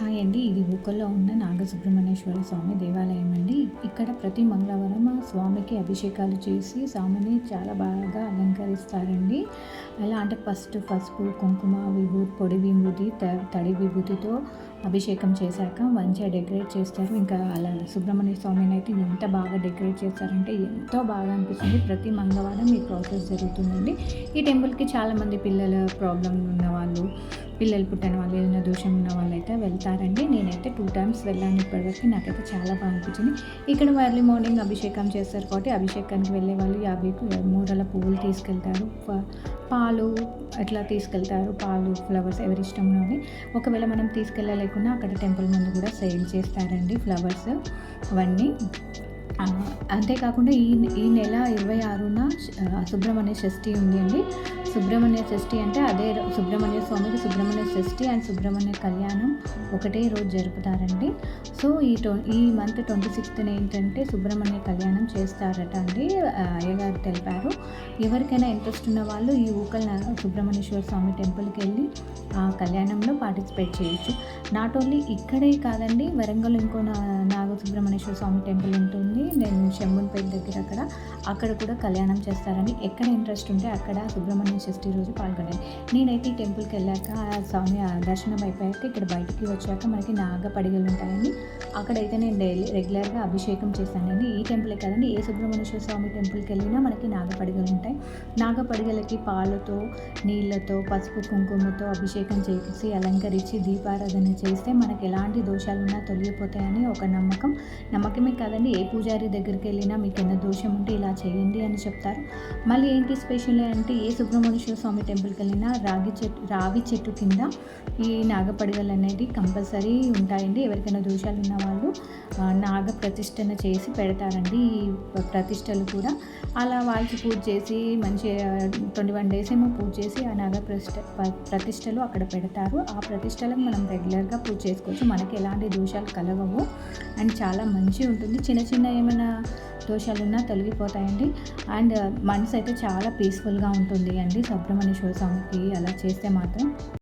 Hi అండి ఇది ఊకల్లో ఉన్న నాగసుబ్రహ్మణ్యేశ్వర స్వామి దేవాలయం అండి. ఇక్కడ ప్రతి మంగళవారం ఆ స్వామికి అభిషేకాలు చేసి స్వామిని చాలా బాగా అలంకరిస్తారండి. ఎలా అంటే ఫస్ట్ పసుపు కుంకుమ విభూతి పొడి విభూతి త- తడి విభూతితో అభిషేకం చేశాక మంచిగా డెకరేట్ చేస్తారు. ఇంకా అలా సుబ్రహ్మణ్య స్వామిని అయితే ఎంత బాగా డెకరేట్ చేస్తారంటే ఎంతో బాగా అనిపిస్తుంది. ప్రతి మంగళవారం ఈ ప్రాసెస్ జరుగుతుందండి. ఈ టెంపుల్కి చాలామంది పిల్లల ప్రాబ్లం ఉన్న వాళ్ళు పిల్లలు పుట్టిన వాళ్ళు ఏదైనా దోషం ఉన్న వాళ్ళు అయితే వెళ్తారండి. నేనైతే టూ టైమ్స్ వెళ్ళాను ఇప్పటివరకు. నాకైతే చాలా బాగా అనిపించింది. ఇక్కడ ఎర్లీ మార్నింగ్ అభిషేకం చేస్తారు కాబట్టి అభిషేకానికి వెళ్ళే వాళ్ళు యాభై మూరల పువ్వులు తీసుకెళ్తారు. పాలు అట్లా తీసుకెళ్తారు. పాలు ఫ్లవర్స్ ఎవరి ఇష్టం ఒకవేళ మనం తీసుకెళ్ళలేకుండా అక్కడ టెంపుల్ ముందు కూడా సేల్ చేస్తారండి ఫ్లవర్స్ అవన్నీ. అంతేకాకుండా ఈ ఈ నెల ఇరవై ఆరున సుబ్రహ్మణ్య షష్ఠి ఉంది అండి. సుబ్రహ్మణ్య షష్ఠి అంటే అదే సుబ్రహ్మణ్య స్వామికి సుబ్రహ్మణ్య షష్ఠి అండ్ సుబ్రహ్మణ్య కళ్యాణం ఒకటే రోజు జరుపుతారండి. సో ఈ టో ఈ మంత్ ట్వంటీ సిక్స్త్న ఏంటంటే సుబ్రహ్మణ్య కళ్యాణం చేస్తారట అండి అయ్యగారు తెలిపారు. ఎవరికైనా ఇంట్రెస్ట్ ఉన్న వాళ్ళు ఈ ఊకల్ సుబ్రహ్మణ్యేశ్వర స్వామి టెంపుల్కి వెళ్ళి ఆ కళ్యాణంలో పార్టిసిపేట్ చేయొచ్చు. నాట్ ఓన్లీ ఇక్కడే కాదండి వరంగల్ ఇంకో నాగ సుబ్రహ్మణ్యేశ్వర స్వామి టెంపుల్ ఉంటుంది. నేను శంభున్పేట దగ్గర అక్కడ అక్కడ కూడా కళ్యాణం చేస్తారని ఎక్కడ ఇంట్రెస్ట్ ఉంటే అక్కడ సుబ్రహ్మణ్య షష్ఠి రోజు పాల్గొనేది. నేనైతే ఈ టెంపుల్కి వెళ్ళాక స్వామి ఆ దర్శనం అయిపోయాక ఇక్కడ బయటికి వచ్చాక మనకి నాగపడిగలు ఉంటాయని అక్కడైతే నేను డైలీ రెగ్యులర్గా అభిషేకం చేశానండి ఈ టెంపులే కాదండి ఏ సుబ్రహ్మణ్యేశ్వర స్వామి టెంపుల్కి వెళ్ళినా మనకి నాగపడిగలు ఉంటాయి. నాగపడిగలకి పాలతో నీళ్ళతో పసుపు కుంకుమతో అభిషేకం చేసి అలంకరించి దీపారాధన చేస్తే మనకి ఎలాంటి దోషాలున్నా తొలగిపోతాయని ఒక నమ్మకం. నమ్మకమే కాదండి ఏ పూజ గారి దగ్గరికి వెళ్ళినా మీకు ఏమైనా దోషం ఉంటే ఇలా చేయండి అని చెప్తారు. మళ్ళీ ఏంటి స్పెషల్ అంటే ఏ సుబ్రహ్మణ్యేశ్వర స్వామి టెంపుల్కి వెళ్ళినా రాగి చెట్టు రావి చెట్టు కింద ఈ నాగపడగలు అనేది కంపల్సరీ ఉంటాయండి. ఎవరికైనా దోషాలు ఉన్న వాళ్ళు నాగ ప్రతిష్టన చేసి పెడతారండి. ఈ ప్రతిష్టలు కూడా అలా వాళ్ళకి పూజ చేసి మంచి ట్వంటీ వన్ డేస్ ఏమో పూజ చేసి ఆ నాగ ప్రతిష్ట ప్రతిష్టలు అక్కడ పెడతారు. ఆ ప్రతిష్టలకు మనం రెగ్యులర్గా పూజ చేసుకోవచ్చు. మనకి ఎలాంటి దోషాలు కలగవు. అండ్ చాలా మంచి ఉంటుంది చిన్న చిన్న ఏమైనా దోషాలు ఉన్నా తొలగిపోతాయండి. అండ్ మనసు అయితే చాలా పీస్ఫుల్గా ఉంటుంది అండి. సుబ్రహ్మణ్యేశ్వర స్వామికి అలా చేస్తే మాత్రం.